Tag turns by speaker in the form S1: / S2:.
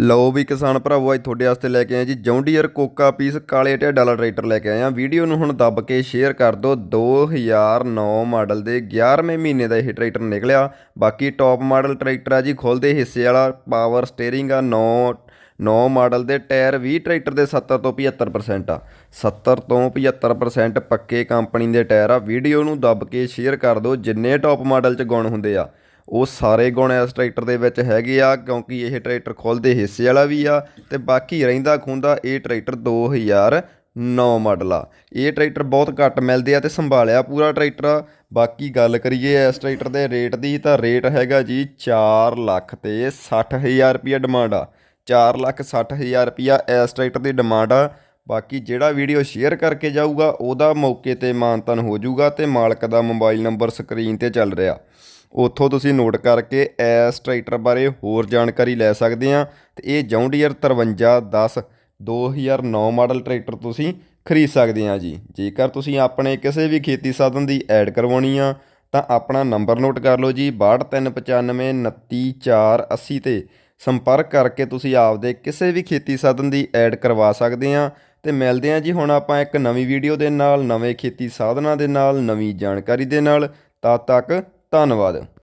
S1: ਲਓ ਵੀ ਕਿਸਾਨ ਭਰਾਵੋ, ਅੱਜ ਤੁਹਾਡੇ ਵਾਸਤੇ ਲੈ ਕੇ ਆਏ ਜੀ ਜੌਂਡੀਅਰ ਕੋਕਾ ਪੀਸ, ਕਾਲੇ ਢਿੱਡ ਵਾਲਾ ਟਰੈਕਟਰ ਲੈ ਕੇ ਆਏ ਆ ਵੀਡੀਓ ਨੂੰ ਹੁਣ ਦੱਬ ਕੇ ਸ਼ੇਅਰ ਕਰ ਦਿਓ। 2009 ਮਾਡਲ ਦੇ 11ਵੇਂ ਮਹੀਨੇ ਦਾ ਇਹ ਟਰੈਕਟਰ ਨਿਕਲਿਆ। ਬਾਕੀ ਟੌਪ ਮਾਡਲ ਟਰੈਕਟਰ ਆ ਜੀ ਖੁੱਲਦੇ ਹਿੱਸੇ ਵਾਲਾ ਪਾਵਰ ਸਟੀਅਰਿੰਗ ਆ 9 9 ਮਾਡਲ ਦੇ ਟਾਇਰ 20 ਟਰੈਕਟਰ ਦੇ 70 ਤੋਂ 75% ਆ। 70 ਤੋਂ 75% ਪੱਕੇ ਕੰਪਨੀ ਦੇ ਟਾਇਰ ਆ। ਵੀਡੀਓ ਨੂੰ ਦੱਬ ਕੇ ਸ਼ੇਅਰ ਕਰ ਦਿਓ। ਜਿੰਨੇ ਟੌਪ ਮਾਡਲ ਚ ਗੁਣ ਹੁੰਦੇ ਆ ਉਹ ਸਾਰੇ ਗੁਣ ਇਸ ਟਰੈਕਟਰ ਦੇ ਵਿੱਚ ਹੈਗੇ ਆ, ਕਿਉਂਕਿ ਇਹ ਟਰੈਕਟਰ ਖੁੱਲਦੇ ਹਿੱਸੇ ਵਾਲਾ ਵੀ ਆ ਤੇ ਬਾਕੀ ਰਹਿੰਦਾ ਖੁੰਦਾ ਇਹ ਟਰੈਕਟਰ 2009 ਮਾਡਲ ਆ। ਇਹ ਟਰੈਕਟਰ ਬਹੁਤ ਘੱਟ ਮਿਲਦੇ ਆ ਤੇ ਸੰਭਾਲਿਆ ਪੂਰਾ ਟਰੈਕਟਰ ਆ। ਬਾਕੀ ਗੱਲ ਕਰੀਏ ਇਸ ਟਰੈਕਟਰ ਦੇ ਰੇਟ ਦੀ ਤਾਂ ਰੇਟ ਹੈਗਾ ਜੀ 4 ਲੱਖ ਤੇ 60000 ਰੁਪਏ ਡਿਮਾਂਡ ਆ। 4 ਲੱਖ 60000 ਰੁਪਿਆ ਇਸ ਟਰੈਕਟਰ ਦੀ ਡਿਮਾਂਡ ਆ। ਬਾਕੀ ਜਿਹੜਾ ਵੀਡੀਓ ਸ਼ੇਅਰ ਕਰਕੇ ਜਾਊਗਾ, ਉਹਦਾ ਮੌਕੇ ਤੇ ਮਾਨਤਨ ਹੋ ਜਾਊਗਾ ਤੇ ਮਾਲਕ ਦਾ ਮੋਬਾਈਲ ਨੰਬਰ ਸਕਰੀਨ ਤੇ ਚੱਲ ਰਿਹਾ। ਉੱਥੋਂ ਤੁਸੀਂ ਨੋਟ ਕਰਕੇ ਇਸ ਟਰੈਕਟਰ ਬਾਰੇ ਹੋਰ ਜਾਣਕਾਰੀ ਲੈ ਸਕਦੇ ਆ ਤੇ ਇਹ ਜੌਂਡੀਅਰ 5310 2009 ਮਾਡਲ ਟਰੈਕਟਰ ਤੁਸੀਂ ਖਰੀਦ ਸਕਦੇ ਆ ਜੀ। ਜੇਕਰ ਤੁਸੀਂ ਆਪਣੇ ਕਿਸੇ ਵੀ ਖੇਤੀ ਸਾਧਨ ਦੀ ਐਡ ਕਰਵਾਉਣੀ ਆ, ਤਾਂ ਆਪਣਾ ਨੰਬਰ ਨੋਟ ਕਰ ਲਓ ਜੀ 6295 29480 ਤੇ ਸੰਪਰਕ ਕਰਕੇ ਤੁਸੀਂ ਆਪਦੇ ਕਿਸੇ ਵੀ ਖੇਤੀ ਸਾਧਨ ਦੀ ਐਡ ਕਰਵਾ ਸਕਦੇ ਆ ਤੇ ਮਿਲਦੇ ਆ ਜੀ ਹੁਣ ਆਪਾਂ ਇੱਕ ਨਵੀਂ ਵੀਡੀਓ ਦੇ ਨਾਲ, ਨਵੇਂ ਖੇਤੀ ਸਾਧਨਾਂ ਦੇ ਨਾਲ, ਨਵੀਂ ਜਾਣਕਾਰੀ ਦੇ ਨਾਲ। ਤਦ ਤੱਕ ਧੰਨਵਾਦ।